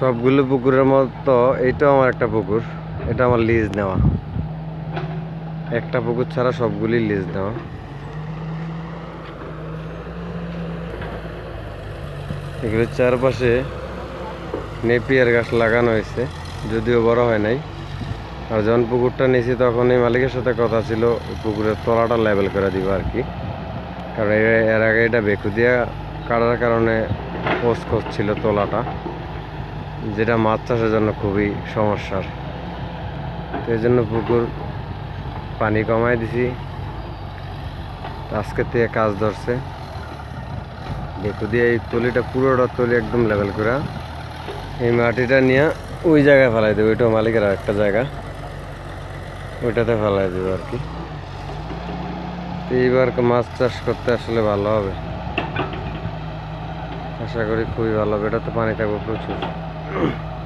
সবগুলো পুকুরের মতো এইটাও আমার একটা পুকুর। এটা আমার লিজ নেওয়া। একটা পুকুর ছাড়া সবগুলি লিজ নেওয়া। এগুলোর চারপাশে নেপিয়ার গাছ লাগানো হয়েছে, যদিও বড় হয় নাই। আর যখন পুকুরটা নিয়েছি তখন এই মালিকের সাথে কথা ছিল পুকুরের তলাটা লেভেল করে দিব আর কি। কারণ এর- এর আগে এটা বেকু দিয়া কাটার কারণে পোস্ট করছিল তলাটা। যেটা মাছ চাষের জন্য খুবই সমস্যার। তো এই জন্য পুকুর পানি কমাই দিছি। আজকের থেকে কাজ ধরছে। বেকু দিয়ে এই তলিটা, পুরোটা তলি একদম লেভেল করে। এই মাটিটা নিয়ে ওই জায়গায় ফেলাই দেবো, ওইটা মালিকের আর একটা জায়গা। ওইটাতে ফেলাই দেবো আর কি। তো এইবার মাছ চাষ করতে আসলে ভালো হবে। আশা করি খুবই ভালো হবে এটা তো পানি থাকবে প্রচুর। Ugh.